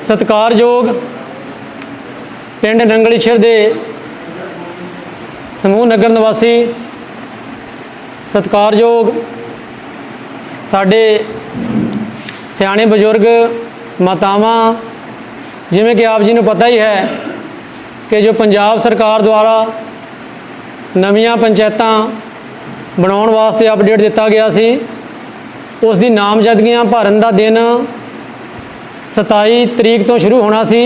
ਸਤਿਕਾਰਯੋਗ ਪਿੰਡ ਨੰਗਲੀਸ਼ਰ ਦੇ ਸਮੂਹ ਨਗਰ ਨਿਵਾਸੀ, ਸਤਿਕਾਰਯੋਗ ਸਾਡੇ ਸਿਆਣੇ ਬਜ਼ੁਰਗ ਮਾਤਾਵਾਂ, ਜਿਵੇਂ ਕਿ ਆਪ ਜੀ ਨੂੰ ਪਤਾ ਹੀ ਹੈ ਕਿ ਜੋ ਪੰਜਾਬ ਸਰਕਾਰ ਦੁਆਰਾ ਨਵੀਆਂ ਪੰਚਾਇਤਾਂ ਬਣਾਉਣ ਵਾਸਤੇ ਅਪਡੇਟ ਦਿੱਤਾ ਗਿਆ ਸੀ ਉਸ ਦੀ ਨਾਮਜ਼ਦਗੀਆਂ ਭਰਨ ਦਾ ਦਿਨ 27 ਤਰੀਕ ਤੋਂ ਸ਼ੁਰੂ ਹੋਣਾ ਸੀ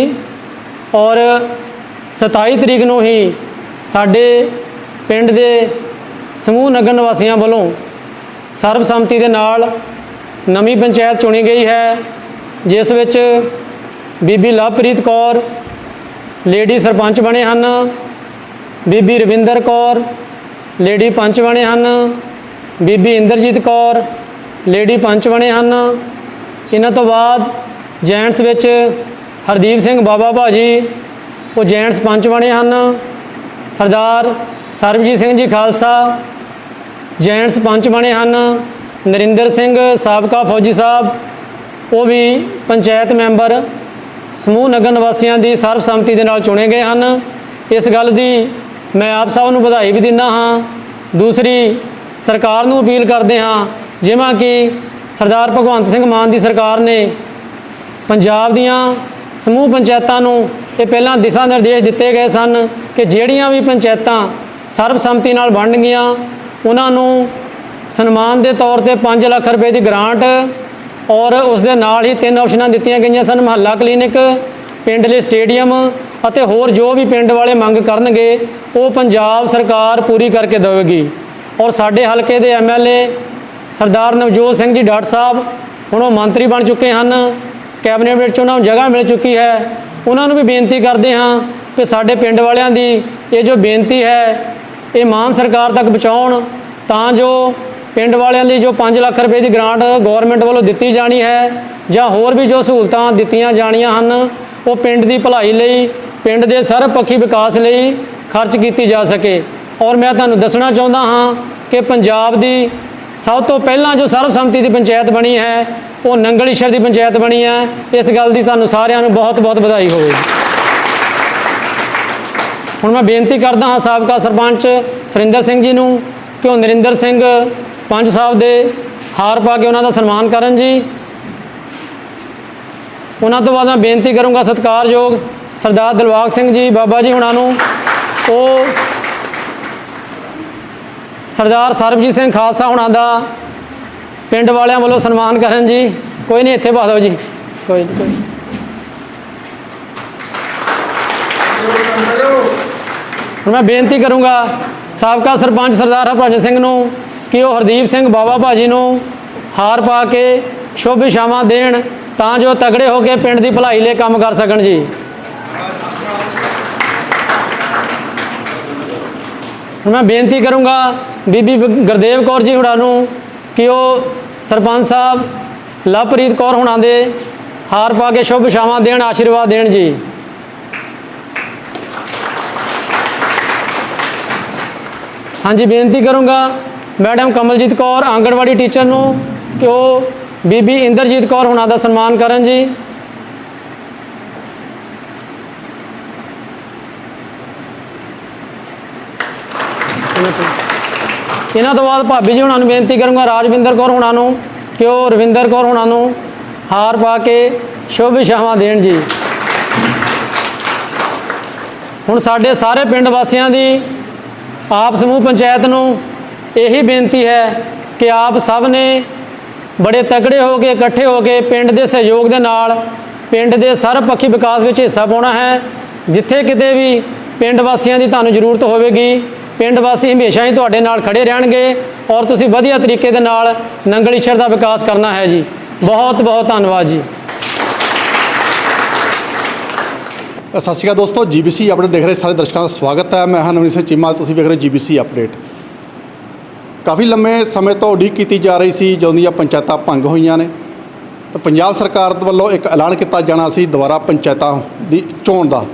ਔਰ 27 ਤਰੀਕ ਨੂੰ ਹੀ ਸਾਡੇ ਪਿੰਡ ਦੇ ਸਮੂਹ ਨਗਰ ਨਿਵਾਸੀਆਂ ਵੱਲੋਂ ਸਰਬਸੰਮਤੀ ਦੇ ਨਾਲ ਨਵੀਂ ਪੰਚਾਇਤ ਚੁਣੀ ਗਈ ਹੈ, ਜਿਸ ਵਿੱਚ ਬੀਬੀ ਲਵਪ੍ਰੀਤ ਕੌਰ, ਲੇਡੀ ਸਰਪੰਚ ਬਣੇ ਹਨ, ਬੀਬੀ ਰਵਿੰਦਰ ਕੌਰ, ਲੇਡੀ ਪੰਚ ਬਣੇ ਹਨ, ਬੀਬੀ ਇੰਦਰਜੀਤ ਕੌਰ, ਲੇਡੀ ਪੰਚ ਬਣੇ ਹਨ। ਇਹਨਾਂ ਤੋਂ ਬਾਅਦ ਜੈਂਟਸ ਵਿੱਚ ਹਰਦੀਪ ਸਿੰਘ ਬਾਬਾ ਭਾਜੀ, ਉਹ ਜੈਂਟਸ ਪੰਚ ਬਣੇ ਹਨ। ਸਰਦਾਰ ਸਰਬਜੀਤ ਸਿੰਘ ਜੀ ਖਾਲਸਾ, ਜੈਂਟਸ ਪੰਚ ਬਣੇ ਹਨ। ਨਰਿੰਦਰ ਸਿੰਘ ਸਾਬਕਾ ਫੌਜੀ ਸਾਹਿਬ, ਉਹ ਵੀ ਪੰਚਾਇਤ ਮੈਂਬਰ। ਸਮੂਹ ਨਗਰ ਨਿਵਾਸੀਆਂ ਦੀ ਸਰਬਸੰਮਤੀ ਦੇ ਨਾਲ ਚੁਣੇ ਗਏ ਹਨ। ਇਸ ਗੱਲ ਦੀ ਮੈਂ ਆਪ ਸਭ ਨੂੰ ਵਧਾਈ ਵੀ ਦਿੰਦਾ ਹਾਂ। ਦੂਸਰੀ, ਸਰਕਾਰ ਨੂੰ ਅਪੀਲ ਕਰਦੇ ਹਾਂ, ਜਿਵੇਂ ਕਿ ਸਰਦਾਰ ਭਗਵੰਤ ਸਿੰਘ ਮਾਨ ਦੀ ਸਰਕਾਰ ਨੇ ਪੰਜਾਬ ਦੀਆਂ ਸਮੂਹ ਪੰਚਾਇਤਾਂ ਨੂੰ ਇਹ ਪਹਿਲਾਂ ਦਿਸ਼ਾ ਨਿਰਦੇਸ਼ ਦਿੱਤੇ ਗਏ ਸਨ ਕਿ ਜਿਹੜੀਆਂ ਵੀ ਪੰਚਾਇਤਾਂ ਸਰਬਸੰਮਤੀ ਨਾਲ ਬਣਨਗੀਆਂ, ਉਹਨਾਂ ਨੂੰ ਸਨਮਾਨ ਦੇ ਤੌਰ ਤੇ 5 ਲੱਖ ਰੁਪਏ ਦੀ ਗ੍ਰਾਂਟ ਔਰ ਉਸ ਦੇ ਨਾਲ ਹੀ ਤਿੰਨ ਆਪਸ਼ਨਾਂ ਦਿੱਤੀਆਂ ਗਈਆਂ ਸਨ, ਮਹੱਲਾ ਕਲੀਨਿਕ, ਪਿੰਡ ਲਈ ਸਟੇਡੀਅਮ ਅਤੇ ਹੋਰ ਜੋ ਵੀ ਪਿੰਡ ਵਾਲੇ ਮੰਗ ਕਰਨਗੇ, ਉਹ ਪੰਜਾਬ ਸਰਕਾਰ ਪੂਰੀ ਕਰਕੇ ਦੇਵੇਗੀ। ਔਰ ਸਾਡੇ ਹਲਕੇ ਦੇ ਐਮਐਲਏ ਸਰਦਾਰ ਨਵਜੋਤ ਸਿੰਘ ਜੀ ਡਾਟ ਸਾਹਿਬ ਹੁਣ ਉਹ ਮੰਤਰੀ ਬਣ ਚੁੱਕੇ ਹਨ। ਕੈਬਨਿਟ ਵਿੱਚ ਉਹਨਾਂ ਨੂੰ ਜਗ੍ਹਾ ਮਿਲ ਚੁੱਕੀ ਹੈ। ਉਹਨਾਂ ਨੂੰ ਵੀ ਬੇਨਤੀ ਕਰਦੇ ਹਾਂ ਕਿ ਸਾਡੇ ਪਿੰਡ ਵਾਲਿਆਂ ਦੀ ਇਹ ਜੋ ਬੇਨਤੀ ਹੈ, ਇਹ ਮਾਨ ਸਰਕਾਰ ਤੱਕ ਪਹੁੰਚਾਉਣ, ਤਾਂ ਜੋ ਪਿੰਡ ਵਾਲਿਆਂ ਲਈ ਜੋ 5 ਲੱਖ ਰੁਪਏ ਦੀ ਗ੍ਰਾਂਟ ਗਵਰਨਮੈਂਟ ਵੱਲੋਂ ਦਿੱਤੀ ਜਾਣੀ ਹੈ ਜਾਂ ਹੋਰ ਵੀ ਜੋ ਸਹੂਲਤਾਂ ਦਿੱਤੀਆਂ ਜਾਣੀਆਂ ਹਨ, ਉਹ ਪਿੰਡ ਦੀ ਭਲਾਈ ਲਈ, ਪਿੰਡ ਦੇ ਸਰਬਪੱਖੀ ਵਿਕਾਸ ਲਈ ਖਰਚ ਕੀਤੀ ਜਾ ਸਕੇ। ਔਰ ਮੈਂ ਤੁਹਾਨੂੰ ਦੱਸਣਾ ਚਾਹੁੰਦਾ ਹਾਂ ਕਿ ਪੰਜਾਬ ਦੀ ਸਭ ਤੋਂ ਪਹਿਲਾਂ ਜੋ ਸਰਬਸੰਮਤੀ ਦੀ ਪੰਚਾਇਤ ਬਣੀ ਹੈ, ਉਹ ਨੰਗਲੀਸ਼ਰ ਦੀ ਪੰਚਾਇਤ ਬਣੀ ਹੈ। ਇਸ ਗੱਲ ਦੀ ਤੁਹਾਨੂੰ ਸਾਰਿਆਂ ਨੂੰ ਬਹੁਤ ਬਹੁਤ ਵਧਾਈ ਹੋਵੇ। ਹੁਣ ਮੈਂ ਬੇਨਤੀ ਕਰਦਾ ਹਾਂ ਸਾਬਕਾ ਸਰਪੰਚ ਸੁਰਿੰਦਰ ਸਿੰਘ ਜੀ ਨੂੰ ਕਿ ਉਹ ਨਰਿੰਦਰ ਸਿੰਘ ਪੰਜ ਸਾਹਿਬ ਦੇ ਹਾਰ ਪਾ ਕੇ ਉਹਨਾਂ ਦਾ ਸਨਮਾਨ ਕਰਨ ਜੀ। ਉਹਨਾਂ ਤੋਂ ਬਾਅਦ ਮੈਂ ਬੇਨਤੀ ਕਰੂੰਗਾ ਸਤਿਕਾਰਯੋਗ ਸਰਦਾਰ ਦਿਲਬਾਗ ਸਿੰਘ ਜੀ, ਬਾਬਾ ਜੀ ਹੁਣਾਂ ਨੂੰ। ਉਹ ਸਰਦਾਰ ਸਰਬਜੀਤ ਸਿੰਘ ਖਾਲਸਾ ਹੁਣਾਂ ਦਾ ਪਿੰਡ ਵਾਲਿਆਂ ਵੱਲੋਂ ਸਨਮਾਨ ਕਰਨ ਜੀ। ਕੋਈ ਨਹੀਂ, ਇੱਥੇ ਪਾ ਦਿਓ ਜੀ। ਕੋਈ ਨਹੀਂ, ਕੋਈ ਹੁਣ ਮੈਂ ਬੇਨਤੀ ਕਰੂੰਗਾ ਸਾਬਕਾ ਸਰਪੰਚ ਸਰਦਾਰ ਹਰਭਜਨ ਸਿੰਘ ਨੂੰ ਕਿ ਉਹ ਹਰਦੀਪ ਸਿੰਘ ਬਾਬਾ ਭਾਜੀ ਨੂੰ ਹਾਰ ਪਾ ਕੇ ਸ਼ੁਭ ਇਸ਼ਾਵਾਂ ਦੇਣ ਤਾਂ ਜੋ ਤਗੜੇ ਹੋ ਕੇ ਪਿੰਡ ਦੀ ਭਲਾਈ ਲਈ ਕੰਮ ਕਰ ਸਕਣ ਜੀ। ਹੁਣ ਮੈਂ ਬੇਨਤੀ ਕਰੂੰਗਾ ਬੀਬੀ ਗੁਰਦੇਵ ਕੌਰ ਜੀ ਹੁਣਾਂ ਨੂੰ ਕਿ ਉਹ ਸਰਪੰਚ ਸਾਹਿਬ ਲਵਪ੍ਰੀਤ ਕੌਰ ਹੁਣਾਂ ਦੇ ਹਾਰ ਪਾ ਕੇ ਸ਼ੁਭ ਇਸ਼ਾਵਾਂ ਦੇਣ, ਆਸ਼ੀਰਵਾਦ ਦੇਣ ਜੀ। ਹਾਂਜੀ, ਬੇਨਤੀ ਕਰੂੰਗਾ ਮੈਡਮ ਕਮਲਜੀਤ ਕੌਰ, ਆਂਗਣਵਾੜੀ ਟੀਚਰ ਨੂੰ ਕਿ ਉਹ ਬੀਬੀ ਇੰਦਰਜੀਤ ਕੌਰ ਹੁਣਾਂ ਦਾ ਸਨਮਾਨ ਕਰਨ ਜੀ। ਇਹਨਾਂ ਤੋਂ ਬਾਅਦ ਭਾਬੀ ਜੀ ਹੁਣਾਂ ਨੂੰ ਬੇਨਤੀ ਕਰੂੰਗਾ, ਰਾਜਵਿੰਦਰ ਕੌਰ ਹੁਣਾਂ ਨੂੰ ਕਿ ਉਹ ਰਵਿੰਦਰ ਕੌਰ ਹੁਣਾਂ ਨੂੰ ਹਾਰ ਪਾ ਕੇ ਸ਼ੁਭ ਇਸ਼ਾਵਾਂ ਦੇਣ ਜੀ। ਹੁਣ ਸਾਡੇ ਸਾਰੇ ਪਿੰਡ ਵਾਸੀਆਂ ਦੀ ਆਪ ਸਮੂਹ ਪੰਚਾਇਤ ਨੂੰ ਇਹੀ ਬੇਨਤੀ ਹੈ ਕਿ ਆਪ ਸਭ ਨੇ ਬੜੇ ਤਕੜੇ ਹੋ ਕੇ, ਇਕੱਠੇ ਹੋ ਕੇ ਪਿੰਡ ਦੇ ਸਹਿਯੋਗ ਦੇ ਨਾਲ ਪਿੰਡ ਦੇ ਸਰਬਪੱਖੀ ਵਿਕਾਸ ਵਿੱਚ ਹਿੱਸਾ ਪਾਉਣਾ ਹੈ। ਜਿੱਥੇ ਕਿਤੇ ਵੀ ਪਿੰਡ ਵਾਸੀਆਂ ਦੀ ਤੁਹਾਨੂੰ ਜ਼ਰੂਰਤ ਹੋਵੇਗੀ ਪਿੰਡ ਵਾਸੀ ਹਮੇਸ਼ਾ ਹੀ ਤੁਹਾਡੇ ਨਾਲ ਖੜੇ ਰਹਿਣਗੇ ਔਰ ਤੁਸੀਂ ਵਧੀਆ ਤਰੀਕੇ ਦੇ ਨਾਲ ਨੰਗਲੀਸ਼ਰ ਦਾ ਵਿਕਾਸ ਕਰਨਾ ਹੈ ਜੀ। ਬਹੁਤ ਬਹੁਤ ਧੰਨਵਾਦ ਜੀ। ਸਤਿ ਸ਼੍ਰੀ ਅਕਾਲ ਦੋਸਤੋ, ਜੀਬੀਸੀ ਅਪਡੇਟ ਦੇਖ ਰਹੇ ਸਾਰੇ ਦਰਸ਼ਕਾਂ ਦਾ ਸਵਾਗਤ ਹੈ। ਮੈਂ ਹਾਂ ਨਵਨੀਤ ਸਿੰਘ ਚੀਮਾ, ਤੁਸੀਂ ਵੇਖ ਰਹੇ ਜੀਬੀਸੀ ਅਪਡੇਟ। ਕਾਫੀ ਲੰਮੇ ਸਮੇਂ ਤੋਂ ਉਡੀਕ ਕੀਤੀ ਜਾ ਰਹੀ ਸੀ, ਜਦੋਂ ਦੀਆਂ ਪੰਚਾਇਤਾਂ ਭੰਗ ਹੋਈਆਂ ਨੇ। ਤਾਂ ਪੰਜਾਬ ਸਰਕਾਰ ਵੱਲੋਂ ਇੱਕ ਐਲਾਨ ਕੀਤਾ ਜਾਣਾ ਸੀ, ਦੁਬਾਰਾ ਪੰਚਾਇਤਾਂ ਦੀ ਚੋਣ ਦਾ।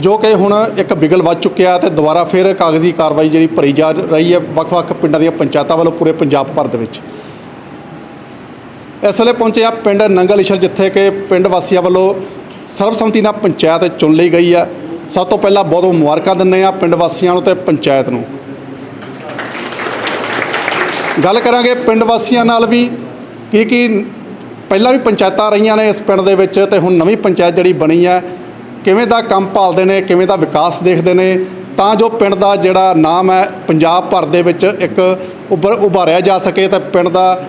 ਜੋ ਕਿ ਹੁਣ ਇੱਕ ਬਿਗਲ ਵੱਜ ਚੁੱਕਿਆ ਤੇ ਦੁਬਾਰਾ ਫਿਰ ਕਾਗਜ਼ੀ ਕਾਰਵਾਈ ਜਿਹੜੀ ਭਰੀ ਜਾ ਰਹੀ ਹੈ ਵੱਖ-ਵੱਖ ਪਿੰਡਾਂ ਦੀਆਂ ਪੰਚਾਇਤਾਂ ਵੱਲੋਂ ਪੂਰੇ ਪੰਜਾਬ ਭਰ ਦੇ ਵਿੱਚ। ਇਸ ਵੇਲੇ ਪਹੁੰਚਿਆ ਪਿੰਡ ਨੰਗਲ ਨੰਗਲੇਸ਼ਰ ਜਿੱਥੇ ਕਿ ਪਿੰਡ ਵਾਸੀਆਂ ਵੱਲੋਂ ਸਰਬਸੰਮਤੀ ਨਾਲ ਪੰਚਾਇਤ ਚੁਣ ਲਈ ਗਈ ਹੈ ਸਭ ਤੋਂ ਪਹਿਲਾਂ ਬਹੁਤ ਬਹੁਤ ਮੁਬਾਰਕਾਂ ਦਿੰਦੇ ਆ ਪਿੰਡ ਵਾਸੀਆਂ ਨੂੰ ਤੇ ਪੰਚਾਇਤ ਨੂੰ। ਗੱਲ ਕਰਾਂਗੇ ਪਿੰਡ ਵਾਸੀਆਂ ਨਾਲ ਵੀ ਕੀ ਕੀ ਪਹਿਲਾਂ ਵੀ ਪੰਚਾਇਤਾਂ ਰਹੀਆਂ ਨੇ ਇਸ ਪਿੰਡ ਦੇ ਵਿੱਚ ਤੇ ਹੁਣ ਨਵੀਂ ਪੰਚਾਇਤ ਜਿਹੜੀ ਬਣੀ ਹੈ ਕਿਵੇਂ ਦਾ ਕੰਮ ਭਾਲਦੇ ਨੇ ਕਿਵੇਂ ਦਾ ਵਿਕਾਸ ਦੇਖਦੇ ਨੇ ਤਾਂ ਜੋ ਪਿੰਡ ਦਾ ਜਿਹੜਾ ਨਾਮ ਹੈ ਪੰਜਾਬ ਭਰ ਦੇ ਵਿੱਚ ਇੱਕ ਉੱਭਰ ਉਭਾਰਿਆ ਜਾ ਸਕੇ ਤੇ ਪਿੰਡ ਦਾ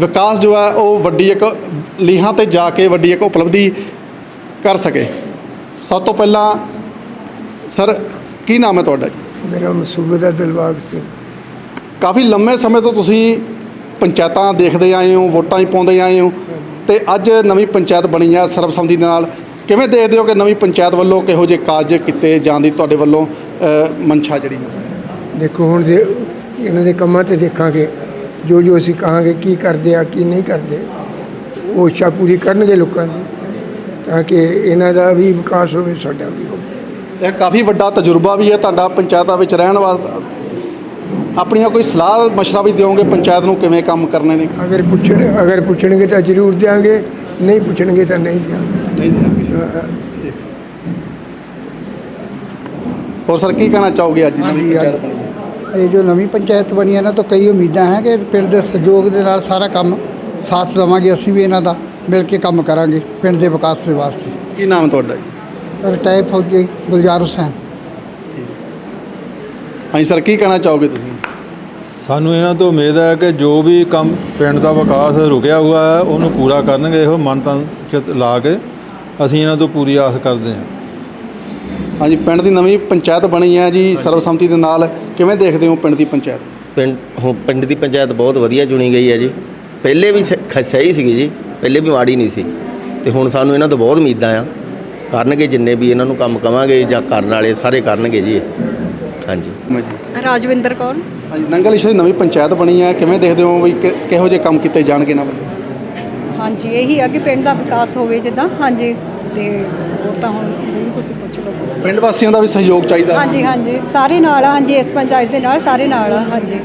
ਵਿਕਾਸ ਜੋ ਹੈ ਉਹ ਵੱਡੀ ਇੱਕ ਲੀਹਾਂ ਤੇ ਜਾ ਕੇ ਵੱਡੀ ਇੱਕ ਉਪਲਬਧੀ ਕਰ ਸਕੇ। ਸਭ ਤੋਂ ਪਹਿਲਾਂ ਸਰ ਕੀ ਨਾਮ ਹੈ ਤੁਹਾਡਾ ਜੀ? ਮੇਰਾ ਮਸੂਬਾ ਦਿਲਬਾਗ ਸਿੰਘ। ਕਾਫੀ ਲੰਮੇ ਸਮੇਂ ਤੋਂ ਤੁਸੀਂ ਪੰਚਾਇਤਾਂ ਦੇਖਦੇ ਆਏ ਹੋ ਵੋਟਾਂ ਹੀ ਪਾਉਂਦੇ ਆਏ ਹੋ ਤੇ ਅੱਜ ਨਵੀਂ ਪੰਚਾਇਤ ਬਣੀ ਹੈ ਸਰਬਸੰਮਤੀ ਦੇ ਨਾਲ। ਕਿਵੇਂ ਦੇਖਦੇ ਹੋ ਕਿ ਨਵੀਂ ਪੰਚਾਇਤ ਵੱਲੋਂ ਕਿਹੋ ਜਿਹੇ ਕਾਰਜ ਕੀਤੇ ਜਾਣ ਦੀ ਤੁਹਾਡੇ ਵੱਲੋਂ ਅ, ਮਨਸ਼ਾ ਜਿਹੜੀ ਦੇਖੋ ਹੁਣ ਦੇ ਇਹਨਾਂ ਦੇ ਕੰਮਾਂ ਤੇ ਦੇਖਾਂਗੇ ਜੋ ਜੋ ਅਸੀਂ ਕਹਾਂਗੇ ਕੀ ਕਰਦੇ ਆ ਕੀ ਨਹੀਂ ਕਰਦੇ ਉਹ ਇੱਛਾ ਪੂਰੀ ਕਰਨਗੇ ਲੋਕਾਂ ਦੀ ਤਾਂ ਕਿ ਇਹਨਾਂ ਦਾ ਵੀ ਵਿਕਾਸ ਹੋਵੇ ਸਾਡਾ ਵੀ ਹੋਵੇ। ਇਹ ਕਾਫੀ ਵੱਡਾ ਤਜਰਬਾ ਵੀ ਹੈ ਤੁਹਾਡਾ ਪੰਚਾਇਤਾਂ ਵਿੱਚ ਰਹਿਣ ਵਾਸਤੇ। ਆਪਣੀਆਂ ਕੋਈ ਸਲਾਹ ਮਸ਼ਵਰਾ ਵੀ ਦਿਓਗੇ ਪੰਚਾਇਤ ਨੂੰ ਕਿਵੇਂ ਕੰਮ ਕਰਨੇ ਨੇ? ਅਗਰ ਪੁੱਛਣ ਅਗਰ ਪੁੱਛਣਗੇ ਤਾਂ ਜ਼ਰੂਰ ਦਿਆਂਗੇ ਨਹੀਂ ਪੁੱਛਣਗੇ ਤਾਂ ਨਹੀਂ ਦਿਆਂਗੇ। ਹੋਰ ਸਰ ਕੀ ਕਹਿਣਾ ਚਾਹੋਗੇ ਅੱਜ ਹਾਂਜੀ? ਇਹ ਜੋ ਨਵੀਂ ਪੰਚਾਇਤ ਬਣੀ ਹੈ ਨਾ ਤਾਂ ਕਈ ਉਮੀਦਾਂ ਹੈ ਕਿ ਪਿੰਡ ਦੇ ਸਹਿਯੋਗ ਦੇ ਨਾਲ ਸਾਰਾ ਕੰਮ ਸਾਥ ਦੇਵਾਂਗੇ ਅਸੀਂ ਵੀ ਇਹਨਾਂ ਦਾ ਮਿਲ ਕੇ ਕੰਮ ਕਰਾਂਗੇ ਪਿੰਡ ਦੇ ਵਿਕਾਸ ਦੇ ਵਾਸਤੇ। ਕੀ ਨਾਮ ਤੁਹਾਡਾ ਜੀ? ਰਿਟਾਇਰ ਫੌਜੀ ਗੁਲਜ਼ਾਰ ਹੁਸੈਨ। ਹਾਂਜੀ ਸਰ ਕੀ ਕਹਿਣਾ ਚਾਹੋਗੇ ਤੁਸੀਂ? ਸਾਨੂੰ ਇਹਨਾਂ ਤੋਂ ਉਮੀਦ ਹੈ ਕਿ ਜੋ ਵੀ ਕੰਮ ਪਿੰਡ ਦਾ ਵਿਕਾਸ ਰੁਕਿਆ ਹੋਇਆ ਹੈ ਉਹਨੂੰ ਪੂਰਾ ਕਰਨਗੇ ਇਹੋ ਮਨ ਤਨ ਚ ਲਾ ਕੇ ਅਸੀਂ ਇਹਨਾਂ ਤੋਂ ਪੂਰੀ ਆਸ ਕਰਦੇ ਹਾਂ। ਹਾਂਜੀ ਪਿੰਡ ਦੀ ਨਵੀਂ ਪੰਚਾਇਤ ਬਣੀ ਹੈ ਜੀ ਸਰਬਸੰਮਤੀ ਦੇ ਨਾਲ। ਕਿਵੇਂ ਦੇਖਦੇ ਹੋ ਪਿੰਡ ਦੀ ਪੰਚਾਇਤ? ਪਿੰਡ ਹੁਣ ਪਿੰਡ ਦੀ ਪੰਚਾਇਤ ਬਹੁਤ ਵਧੀਆ ਚੁਣੀ ਗਈ ਹੈ ਜੀ। ਪਹਿਲੇ ਵੀ ਸ- ਸਹੀ ਸੀਗੀ ਜੀ ਪਹਿਲੇ ਵੀ ਮਾੜੀ ਨਹੀਂ ਸੀ। ਤੇ ਹੁਣ ਸਾਨੂੰ ਇਹਨਾਂ ਤੋਂ ਬਹੁਤ ਉਮੀਦਾਂ ਆ। ਕਰਨਗੇ ਜਿੰਨੇ ਵੀ ਇਹਨਾਂ ਨੂੰ ਕੰਮ ਕਵਾਂਗੇ ਜਾਂ ਕਰਨ ਵਾਲੇ ਸਾਰੇ ਕਰਨਗੇ ਜੀ ਇਹ। ਹਾਂਜੀ। ਮੈਂ ਜੀ ਰਾਜਵਿੰਦਰ ਕੌਰ। ਹਾਂਜੀ ਨੰਗਲ ਇਸ਼ੇ ਦੀ ਨਵੀਂ ਪੰਚਾਇਤ ਬਣੀ ਹੈ। ਕਿਵੇਂ ਦੇਖਦੇ ਹੋ ਵੀ ਕਿ- ਕਿਹੋ ਜਿਹੇ ਕੰਮ ਕੀਤੇ ਜਾਣਗੇ ਇਹਨਾਂ ਵੱਲੋਂ? ਹਾਂਜੀ ਇਹੀ ਆ ਕਿ ਪਿੰਡ ਦਾ ਵਿਕਾਸ ਹੋਵੇ ਜਿੱਦਾਂ। ਹਾਂਜੀ। ਤੇ ਉਹ ਤਾਂ ਹੁਣ ਨਹੀਂ ਤੁਸੀਂ ਪੁੱਛ ਲਓ। ਪਿੰਡ ਵਾਸੀਆਂ ਦਾ ਵੀ ਸਹਿਯੋਗ ਚਾਹੀਦਾ। ਹਾਂਜੀ ਹਾਂਜੀ। ਸਾਰੇ ਨਾਲ ਆ ਹਾਂਜੀ ਇਸ ਪੰਚਾਇਤ ਦੇ ਨਾਲ ਸਾਰੇ ਨਾਲ ਆ ਹਾਂਜੀ।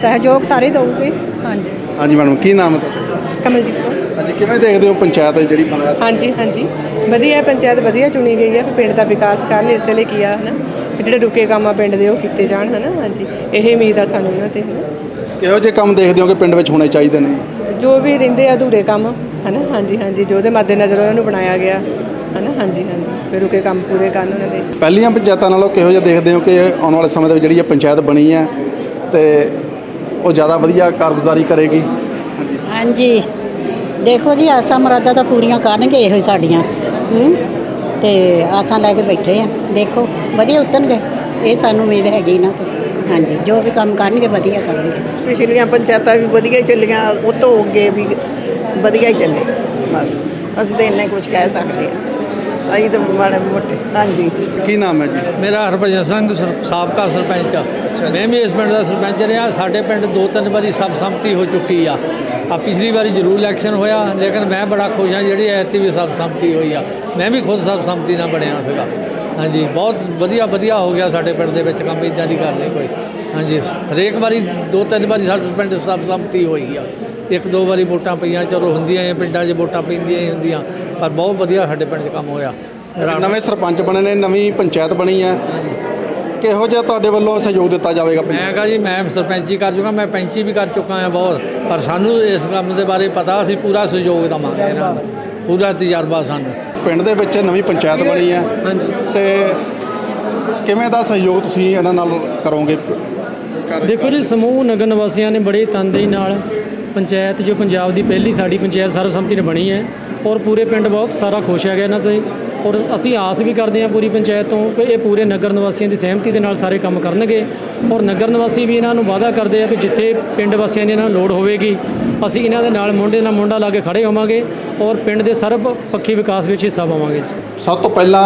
ਸਹਿਯੋਗ ਸਾਰੇ ਦਊਗੇ ਹਾਂਜੀ। ਹਾਂਜੀ ਮੈਡਮ ਕੀ ਨਾਮ ਹੈ ਤੁਹਾਡਾ? ਕਮਲਜੀਤ ਕੌਰ। ਹਾਂਜੀ ਕਿਵੇਂ ਦੇਖਦੇ ਹੋ ਪੰਚਾਇਤ ਜਿਹੜੀ ਬਣਾ ਹਾਂਜੀ ਹਾਂਜੀ। ਵਧੀਆ ਹੈ, ਪੰਚਾਇਤ ਵਧੀਆ ਚੁਣੀ ਗਈ ਹੈ ਕਿ ਪਿੰਡ ਦਾ ਵਿਕਾਸ ਕਰਨ ਇਸ ਲਈ ਕੀਆ ਹੈ ਨਾ ਵੀ ਜਿਹੜੇ ਰੁਕੇ ਕੰਮ ਆ ਪਿੰਡ ਦੇ ਉਹ ਕੀਤੇ ਜਾਣ ਹੈ ਨਾ ਹਾਂਜੀ। ਇਹ ਉਮੀਦ ਆ ਸਾਨੂੰ ਇਹਨਾਂ ਤੇ ਹੈ ਕਿਹੋ ਜਿਹੇ ਕੰਮ ਦੇਖਦੇ ਹੋ ਕਿ ਪਿੰਡ ਵਿੱਚ ਹੋਣੇ ਚਾਹੀਦੇ ਨੇ? ਜੋ ਵੀ ਰਹਿੰਦੇ ਆ ਅਧੂਰੇ ਕੰਮ ਹੈ ਨਾ ਹਾਂਜੀ ਹਾਂਜੀ ਜੋ ਦੇ ਮੱਦੇਨਜ਼ਰ ਉਹਨਾਂ ਨੂੰ ਬਣਾਇਆ ਗਿਆ ਹੈ ਨਾ ਹਾਂਜੀ ਹਾਂਜੀ ਫਿਰ ਰੁਕੇ ਕੰਮ ਪੂਰੇ ਕਰਨ ਉਹਨਾਂ ਦੇ। ਪਹਿਲੀਆਂ ਪੰਚਾਇਤਾਂ ਨਾਲੋਂ ਕਿਹੋ ਜਿਹਾ ਦੇਖਦੇ ਹੋ ਕਿ ਆਉਣ ਵਾਲੇ ਸਮੇਂ ਦੇ ਵਿੱਚ ਜਿਹੜੀ ਇਹ ਪੰਚਾਇਤ ਬਣੀ ਹੈ ਤੇ ਉਹ ਜ਼ਿਆਦਾ ਵਧੀਆ ਕਾਰਗੁਜ਼ਾਰੀ ਕਰੇਗੀ? ਹਾਂਜੀ। ਦੇਖੋ ਜੀ ਆਸਾਂ ਮੁਰਾਦਾਂ ਤਾਂ ਪੂਰੀਆਂ ਕਰਨਗੇ ਇਹੋ ਹੀ ਸਾਡੀਆਂ ਹੂੰ? ਤੇ ਆਸਾਂ ਲੈ ਕੇ ਬੈਠੇ ਆ। ਦੇਖੋ ਵਧੀਆ ਉਤਰਨਗੇ। ਇਹ ਸਾਨੂੰ ਉਮੀਦ ਹੈਗੀ ਨਾ ਤੋਂ। ਹਾਂਜੀ ਜੋ ਵੀ ਕੰਮ ਕਰਨਗੇ ਵਧੀਆ ਕਰਨਗੇ। ਪਿਛਲੀਆਂ ਪੰਚਾਇਤਾਂ ਵੀ ਵਧੀਆ ਹੀ ਚੱਲੀਆਂ ਉਹ ਤੋਂ ਅੱਗੇ ਵੀ ਵਧੀਆ ਹੀ ਚੱਲੇ। ਬਸ ਅਸੀਂ ਤਾਂ ਇੰਨਾ ਕੁਝ ਕਹਿ ਸਕਦੇ ਹਾਂ। ਅਸੀਂ ਤਾਂ ਮਾੜੇ ਮੋਟੇ ਹਾਂਜੀ। ਕੀ ਨਾਮ ਹੈ ਜੀ? ਮੇਰਾ ਹਰਭਜਨ ਸਿੰਘ ਸਰ- ਸਾਬਕਾ ਸਰਪੰਚ ਆ। ਮੈਂ ਵੀ ਇਸ ਪਿੰਡ ਦਾ ਸਰਪੰਚ ਰਿਹਾ ਸਾਡੇ ਪਿੰਡ ਦੋ ਤਿੰਨ ਵਾਰੀ ਸਬ ਸੰਮਤੀ ਹੋ ਚੁੱਕੀ ਆ। ਆ ਪਿਛਲੀ ਵਾਰੀ ਜ਼ਰੂਰ ਇਲੈਕਸ਼ਨ ਹੋਇਆ ਲੇਕਿਨ ਮੈਂ ਬੜਾ ਖੁਸ਼ ਹਾਂ ਜਿਹੜੀ ਐਤੀ ਵੀ ਸਬ ਸੰਮਤੀ ਹੋਈ ਆ। ਮੈਂ ਵੀ ਖੁਦ ਸਬ ਸੰਮਤੀ ਨਾਲ ਬਣਿਆ ਸੀਗਾ। ਹਾਂਜੀ ਬਹੁਤ ਵਧੀਆ ਵਧੀਆ ਹੋ ਗਿਆ ਸਾਡੇ ਪਿੰਡ ਦੇ ਵਿੱਚ ਕੰਮ ਇੱਦਾਂ ਦੀ ਗੱਲ ਨਹੀਂ ਕੋਈ। ਹਾਂਜੀ ਹਰੇਕ ਵਾਰੀ ਦੋ ਤਿੰਨ ਵਾਰੀ ਸਾਡੇ ਪਿੰਡ ਸਬ ਸੰਮਤੀ ਹੋਈ ਆ। ਇੱਕ ਦੋ ਵਾਰੀ ਵੋਟਾਂ ਪਈਆਂ ਚਲੋ ਹੁੰਦੀਆਂ ਆ, ਪਿੰਡਾਂ 'ਚ ਵੋਟਾਂ ਪੈਂਦੀਆਂ ਹੀ ਹੁੰਦੀਆਂ ਪਰ ਬਹੁਤ ਵਧੀਆ ਸਾਡੇ ਪਿੰਡ 'ਚ ਕੰਮ ਹੋਇਆ। ਨਵੇਂ ਸਰਪੰਚ ਬਣੇ ਨੇ ਨਵੀਂ ਪੰਚਾਇਤ ਬਣੀ ਹੈ ਕਿਹੋ ਜਿਹਾ ਤੁਹਾਡੇ ਵੱਲੋਂ ਸਹਿਯੋਗ ਦਿੱਤਾ ਜਾਵੇਗਾ ਮੈਂ ਕਹਾਂ ਜੀ ਮੈਂ ਸਰਪੰਚੀ ਕਰ ਚੁੱਕਾ ਮੈਂ ਪੈਂਚੀ ਵੀ ਕਰ ਚੁੱਕਾ ਹਾਂ ਬਹੁਤ ਪਰ ਸਾਨੂੰ ਇਸ ਕੰਮ ਦੇ ਬਾਰੇ ਪਤਾ ਅਸੀਂ ਪੂਰਾ ਸਹਿਯੋਗ ਦੇਵਾਂਗੇ ਇਹਨਾਂ ਨੂੰ ਪੂਰਾ ਤਜਰਬਾ ਸਾਨੂੰ। ਪਿੰਡ ਦੇ ਵਿੱਚ ਨਵੀਂ ਪੰਚਾਇਤ ਬਣੀ ਹੈ। ਹਾਂਜੀ। ਤੇ ਕਿਵੇਂ ਦਾ ਸਹਿਯੋਗ ਤੁਸੀਂ ਇਹਨਾਂ ਨਾਲ ਕਰੋਗੇ? ਦੇਖੋ ਜੀ ਸਮੂਹ ਨਗਰ ਨਿਵਾਸੀਆਂ ਨੇ ਬੜੇ ਤਨਦੇਹੀ ਨਾਲ ਪੰਚਾਇਤ ਜੋ ਪੰਜਾਬ ਦੀ ਪਹਿਲੀ ਸਾਡੀ ਪੰਚਾਇਤ ਸਰਬਸੰਮਤੀ ਨਾਲ ਬਣੀ ਹੈ ਔਰ ਪੂਰੇ ਪਿੰਡ ਬਹੁਤ ਸਾਰਾ ਖੁਸ਼ ਹੈਗਾ ਇਹਨਾਂ ਤੇ ਔਰ ਅਸੀਂ ਆਸ ਵੀ ਕਰਦੇ ਹਾਂ ਪੂਰੀ ਪੰਚਾਇਤ ਤੋਂ ਕਿ ਇਹ ਪੂਰੇ ਨਗਰ ਨਿਵਾਸੀਆਂ ਦੀ ਸਹਿਮਤੀ ਦੇ ਨਾਲ ਸਾਰੇ ਕੰਮ ਕਰਨਗੇ। ਔਰ ਨਗਰ ਨਿਵਾਸੀ ਵੀ ਇਹਨਾਂ ਨੂੰ ਵਾਅਦਾ ਕਰਦੇ ਆ ਕਿ ਜਿੱਥੇ ਪਿੰਡ ਵਾਸੀਆਂ ਦੀ ਇਹਨਾਂ ਨੂੰ ਲੋੜ ਹੋਵੇਗੀ ਅਸੀਂ ਇਹਨਾਂ ਦੇ ਨਾਲ ਮੁੰਡੇ ਨਾਲ ਮੁੰਡਾ ਲਾ ਕੇ ਖੜੇ ਹੋਵਾਂਗੇ ਔਰ ਪਿੰਡ ਦੇ ਸਰਬ ਪੱਖੀ ਵਿਕਾਸ ਵਿੱਚ ਹਿੱਸਾ ਪਾਵਾਂਗੇ ਜੀ। ਸਭ ਤੋਂ ਪਹਿਲਾਂ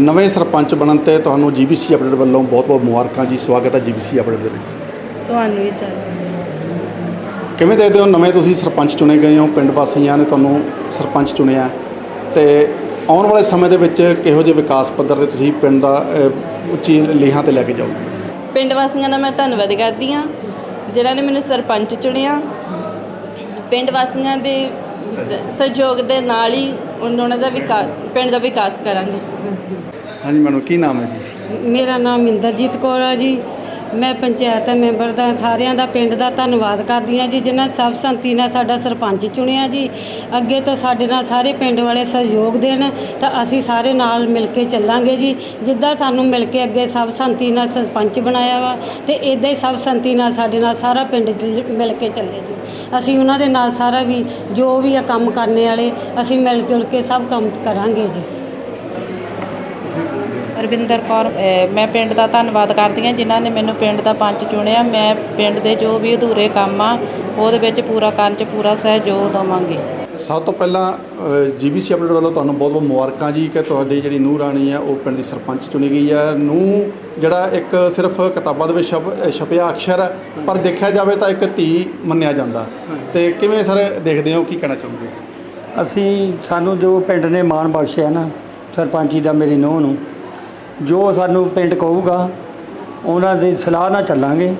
ਨਵੇਂ ਸਰਪੰਚ ਬਣਨ ਤੇ ਤੁਹਾਨੂੰ ਜੀਬੀਸੀ ਅਪਡੇਟ ਵੱਲੋਂ ਬਹੁਤ-ਬਹੁਤ ਮੁਬਾਰਕਾਂ ਜੀ। ਸਵਾਗਤ ਹੈ ਜੀਬੀਸੀ ਅਪਡੇਟ ਦੇ ਵਿੱਚ। ਤੁਹਾਨੂੰ ਵੀ ਚਾਹੀਦਾ ਕਿਵੇਂ ਦੇਖਦੇ ਹੋ? ਨਵੇਂ ਤੁਸੀਂ ਸਰਪੰਚ ਚੁਣੇ ਗਏ ਹੋ ਪਿੰਡ ਵਾਸੀਆਂ ਨੇ ਤੁਹਾਨੂੰ ਸਰਪੰਚ ਚੁਣਿਆ ਤੇ ਆਉਣ ਵਾਲੇ ਸਮੇਂ ਦੇ ਵਿੱਚ ਕਿਹੋ ਜਿਹੇ ਵਿਕਾਸ ਪੱਧਰ ਤੇ ਤੁਸੀਂ ਪਿੰਡ ਦਾ ਉੱਚੀ ਲੀਹਾਂ ਤੇ ਲੈ ਕੇ ਜਾਓਗੇ? ਪਿੰਡ ਵਾਸੀਆਂ ਦਾ ਮੈਂ ਧੰਨਵਾਦ ਕਰਦੀ ਹਾਂ ਜਿਨ੍ਹਾਂ ਨੇ ਮੈਨੂੰ ਸਰਪੰਚ ਚੁਣਿਆ। ਪਿੰਡ ਵਾਸੀਆਂ ਦੇ ਸਹਿਯੋਗ ਦੇ ਨਾਲ ਹੀ ਉਹਨਾਂ ਦਾ ਵਿਕਾਸ ਪਿੰਡ ਦਾ ਵਿਕਾਸ ਕਰਾਂਗੇ। ਹਾਂਜੀ ਮੈਡਮ ਕੀ ਨਾਮ ਹੈ ਜੀ? ਮੇਰਾ ਨਾਮ ਇੰਦਰਜੀਤ ਕੌਰ ਆ ਜੀ। ਮੈਂ ਪੰਚਾਇਤ ਮੈਂਬਰ ਦਾ, ਸਾਰਿਆਂ ਦਾ ਪਿੰਡ ਦਾ ਧੰਨਵਾਦ ਕਰਦੀ ਹਾਂ ਜੀ, ਜਿਨ੍ਹਾਂ ਸਭ ਸੰਮਤੀ ਨਾਲ ਸਾਡਾ ਸਰਪੰਚ ਚੁਣਿਆ ਜੀ। ਅੱਗੇ ਤੋਂ ਸਾਡੇ ਨਾਲ ਸਾਰੇ ਪਿੰਡ ਵਾਲੇ ਸਹਿਯੋਗ ਦੇਣ, ਤਾਂ ਅਸੀਂ ਸਾਰੇ ਨਾਲ ਮਿਲ ਕੇ ਚੱਲਾਂਗੇ ਜੀ। ਜਿੱਦਾਂ ਸਾਨੂੰ ਮਿਲ ਕੇ ਅੱਗੇ ਸਭ ਸੰਮਤੀ ਨਾਲ ਸਰਪੰਚ ਬਣਾਇਆ ਵਾ, ਤੇ ਇਦਾਂ ਹੀ ਸਭ ਸੰਮਤੀ ਨਾਲ ਸਾਡੇ ਨਾਲ ਸਾਰਾ ਪਿੰਡ ਜ- ਮਿਲ ਕੇ ਚੱਲੇ ਜੀ। ਅਸੀਂ ਉਹਨਾਂ ਦੇ ਨਾਲ ਸਾਰਾ ਵੀ, ਜੋ ਵੀ ਆ ਕੰਮ ਕਰਨੇ ਵਾਲੇ, ਅਸੀਂ ਮਿਲ ਜੁਲ ਕੇ ਸਭ ਕੰਮ ਕਰਾਂਗੇ ਜੀ। ਰਵਿੰਦਰ ਕੌਰ ਮੈਂ ਪਿੰਡ ਦਾ ਧੰਨਵਾਦ ਕਰਦੀ ਹਾਂ ਜਿਨ੍ਹਾਂ ਨੇ ਮੈਨੂੰ ਪਿੰਡ ਦਾ ਪੰਚ ਚੁਣਿਆ। ਮੈਂ ਪਿੰਡ ਦੇ ਜੋ ਵੀ ਅਧੂਰੇ ਕੰਮ ਆ ਉਹਦੇ ਵਿੱਚ ਪੂਰਾ ਕਰਨ 'ਚ ਪੂਰਾ ਸਹਿਯੋਗ ਦੇਵਾਂਗੀ। ਸਭ ਤੋਂ ਪਹਿਲਾਂ ਜੀਬੀਸੀ ਅਪਡੇਟ ਵੱਲੋਂ ਤੁਹਾਨੂੰ ਬਹੁਤ ਬਹੁਤ ਮੁਬਾਰਕਾਂ ਜੀ ਕਿ ਤੁਹਾਡੀ ਜਿਹੜੀ ਨੂੰਹ ਰਾਣੀ ਹੈ ਉਹ ਪਿੰਡ ਦੀ ਸਰਪੰਚ ਚੁਣੀ ਗਈ ਹੈ ਨੂੰ ਜਿਹੜਾ ਇੱਕ ਸਿਰਫ ਕਿਤਾਬਾਂ ਦੇ ਵਿੱਚ ਛਪ- ਛਪਿਆ ਅਕਸ਼ਰ ਹੈ ਪਰ ਦੇਖਿਆ ਜਾਵੇ ਤਾਂ ਇੱਕ ਧੀ ਮੰਨਿਆ ਜਾਂਦਾ। ਤੇ ਕਿਵੇਂ ਸਰ ਦੇਖਦੇ ਹੋ ਕੀ ਕਹਿਣਾ ਚਾਹੋਗੇ? ਅਸੀਂ ਸਾਨੂੰ ਜੋ ਪਿੰਡ ਨੇ ਮਾਣ ਬਖਸ਼ਿਆ ਨਾ ਸਰਪੰਚੀ ਦਾ ਮੇਰੀ ਨੂੰਹ ਨੂੰ ਜੋ ਸਾਨੂੰ ਪਿੰਡ ਕਹੂਗਾ ਉਹਨਾਂ ਦੀ ਸਲਾਹ ਨਾਲ ਚੱਲਾਂਗੇ।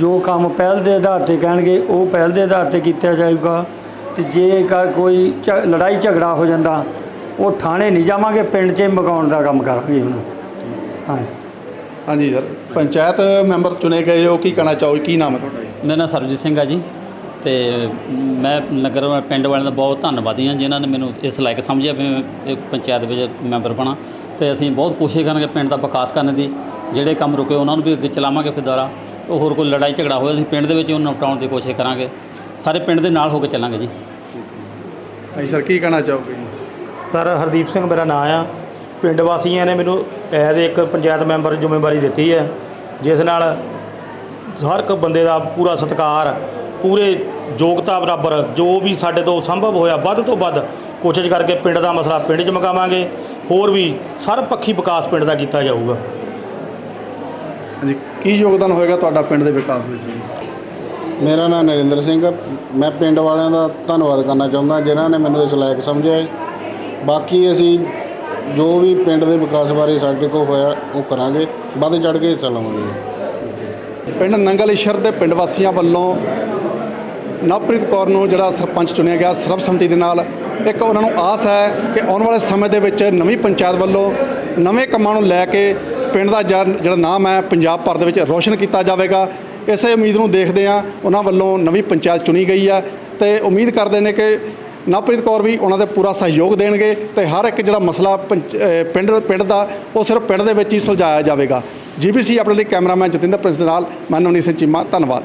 ਜੋ ਕੰਮ ਪਹਿਲ ਦੇ ਆਧਾਰ ਤੇ ਕਹਿਣਗੇ ਉਹ ਪਹਿਲ ਦੇ ਆਧਾਰ ਤੇ ਕੀਤਾ ਜਾਊਗਾ। ਤੇ ਜੇਕਰ ਕੋਈ ਝ- ਲੜਾਈ ਝਗੜਾ ਹੋ ਜਾਂਦਾ ਉਹ ਥਾਣੇ ਨਹੀਂ ਜਾਵਾਂਗੇ ਪਿੰਡ 'ਚ ਹੀ ਮਕਾਉਣ ਦਾ ਕੰਮ ਕਰਾਂਗੇ ਉਹਨੂੰ ਹਾਂ ਹਾਂਜੀ ਸਰ। ਪੰਚਾਇਤ ਮੈਂਬਰ ਚੁਣੇ ਗਏ ਹੋ ਕੀ ਕਹਿਣਾ ਚਾਹੋਗੇ ਕੀ ਨਾਮ ਹੈ ਤੁਹਾਡਾ ਜੀ? ਮੇਰਾ ਨਾਮ ਸਰਬਜੀਤ ਸਿੰਘ ਆ ਜੀ। ਤੇ ਮੈਂ ਨਗਰ ਪਿੰਡ ਵਾਲਿਆਂ ਦਾ ਬਹੁਤ ਧੰਨਵਾਦੀ ਹਾਂ ਜਿਨ੍ਹਾਂ ਨੇ ਮੈਨੂੰ ਇਸ ਲਾਇਕ ਸਮਝਿਆ ਵੀ ਮੈਂ ਇੱਕ ਪੰਚਾਇਤ ਵਿੱਚ ਮੈਂਬਰ ਬਣਾ। ਤੇ ਅਸੀਂ ਬਹੁਤ ਕੋਸ਼ਿਸ਼ ਕਰਾਂਗੇ ਪਿੰਡ ਦਾ ਵਿਕਾਸ ਕਰਨ ਦੀ ਜਿਹੜੇ ਕੰਮ ਰੁਕੇ ਉਹਨਾਂ ਨੂੰ ਵੀ ਅੱਗੇ ਚਲਾਵਾਂਗੇ ਫਿਰ ਦੁਬਾਰਾ। ਤੇ ਹੋਰ ਕੋਈ ਲੜਾਈ ਝਗੜਾ ਹੋਵੇ ਅਸੀਂ ਪਿੰਡ ਦੇ ਵਿੱਚ ਉਹਨੂੰ ਨਿਪਟਾਉਣ ਦੀ ਕੋਸ਼ਿਸ਼ ਕਰਾਂਗੇ। ਸਾਰੇ ਪਿੰਡ ਦੇ ਨਾਲ ਹੋ ਕੇ ਚੱਲਾਂਗੇ ਜੀ। ਹਾਂਜੀ ਸਰ ਕੀ ਕਹਿਣਾ ਚਾਹੋਗੇ? ਸਰ ਹਰਦੀਪ ਸਿੰਘ ਮੇਰਾ ਨਾਮ ਆ। ਪਿੰਡ ਵਾਸੀਆਂ ਨੇ ਮੈਨੂੰ ਐਜ਼ ਇੱਕ ਪੰਚਾਇਤ ਮੈਂਬਰ ਜ਼ਿੰਮੇਵਾਰੀ ਦਿੱਤੀ ਹੈ ਜਿਸ ਨਾਲ ਹਰ ਇੱਕ ਬੰਦੇ ਦਾ ਪੂਰਾ ਸਤਿਕਾਰ ਪੂਰੇ ਯੋਗਤਾ ਬਰਾਬਰ ਜੋ ਵੀ ਸਾਡੇ ਤੋਂ ਸੰਭਵ ਹੋਇਆ ਵੱਧ ਤੋਂ ਵੱਧ ਕੋਸ਼ਿਸ਼ ਕਰਕੇ ਪਿੰਡ ਦਾ ਮਸਲਾ ਪਿੰਡ 'ਚ ਮੁਕਾਵਾਂਗੇ ਹੋਰ ਵੀ ਸਰਬਪੱਖੀ ਵਿਕਾਸ ਪਿੰਡ ਦਾ ਕੀਤਾ ਜਾਊਗਾ ਹਾਂਜੀ ਕੀ ਯੋਗਦਾਨ ਹੋਏਗਾ ਤੁਹਾਡਾ ਪਿੰਡ ਦੇ ਵਿਕਾਸ ਵਿੱਚ ਜੀ ਮੇਰਾ ਨਾਮ ਨਰਿੰਦਰ ਸਿੰਘ ਆ। ਮੈਂ ਪਿੰਡ ਵਾਲਿਆਂ ਦਾ ਧੰਨਵਾਦ ਕਰਨਾ ਚਾਹੁੰਦਾ ਜਿਨ੍ਹਾਂ ਨੇ ਮੈਨੂੰ ਇਸ ਲਾਇਕ ਸਮਝਿਆ ਹੈ। ਬਾਕੀ ਅਸੀਂ ਜੋ ਵੀ ਪਿੰਡ ਦੇ ਵਿਕਾਸ ਬਾਰੇ ਸਾਡੇ ਕੋਲ ਹੋਇਆ ਉਹ ਕਰਾਂਗੇ ਵੱਧ ਚੜ ਕੇ ਹਿੱਸਾ ਲਵਾਂਗੇ ਪਿੰਡ ਨੰਗਲੇਸ਼ਰ ਦੇ ਪਿੰਡ ਵਾਸੀਆਂ ਵੱਲੋਂ ਨਵਪ੍ਰੀਤ ਕੌਰ ਨੂੰ ਜਿਹੜਾ ਸਰਪੰਚ ਚੁਣਿਆ ਗਿਆ ਸਰਬਸੰਮਤੀ ਦੇ ਨਾਲ, ਇੱਕ ਉਹਨਾਂ ਨੂੰ ਆਸ ਹੈ ਕਿ ਆਉਣ ਵਾਲੇ ਸਮੇਂ ਦੇ ਵਿੱਚ ਨਵੀਂ ਪੰਚਾਇਤ ਵੱਲੋਂ ਨਵੇਂ ਕੰਮਾਂ ਨੂੰ ਲੈ ਕੇ ਪਿੰਡ ਦਾ ਜਾ- ਜਿਹੜਾ ਨਾਮ ਹੈ, ਪੰਜਾਬ ਭਰ ਦੇ ਵਿੱਚ ਰੋਸ਼ਨ ਕੀਤਾ ਜਾਵੇਗਾ। ਇਸੇ ਉਮੀਦ ਨੂੰ ਦੇਖਦੇ ਆ ਉਹਨਾਂ ਵੱਲੋਂ ਨਵੀਂ ਪੰਚਾਇਤ ਚੁਣੀ ਗਈ ਹੈ ਤੇ ਉਮੀਦ ਕਰਦੇ ਨੇ ਕਿ ਨਵਪ੍ਰੀਤ ਕੌਰ ਵੀ ਉਹਨਾਂ ਦੇ ਪੂਰਾ ਸਹਿਯੋਗ ਦੇਣਗੇ ਤੇ ਹਰ ਇੱਕ ਜਿਹੜਾ ਮਸਲਾ ਪੰਚ- ਪਿੰਡ ਪਿੰਡ ਦਾ, ਉਹ ਸਿਰਫ ਪਿੰਡ ਦੇ ਵਿੱਚ ਹੀ ਸੁਲਝਾਇਆ ਜਾਵੇਗਾ। ਜੀਬੀਸੀ ਆਪਣੇ ਲਈ ਕੈਮਰਾਮੈਨ ਜਤਿੰਦਰ ਪ੍ਰਿੰਸ ਦੇ ਨਾਲ, ਮੈਂ ਨਵਨੀਤ ਸਿੰਘ ਚੀਮਾ, ਧੰਨਵਾਦ।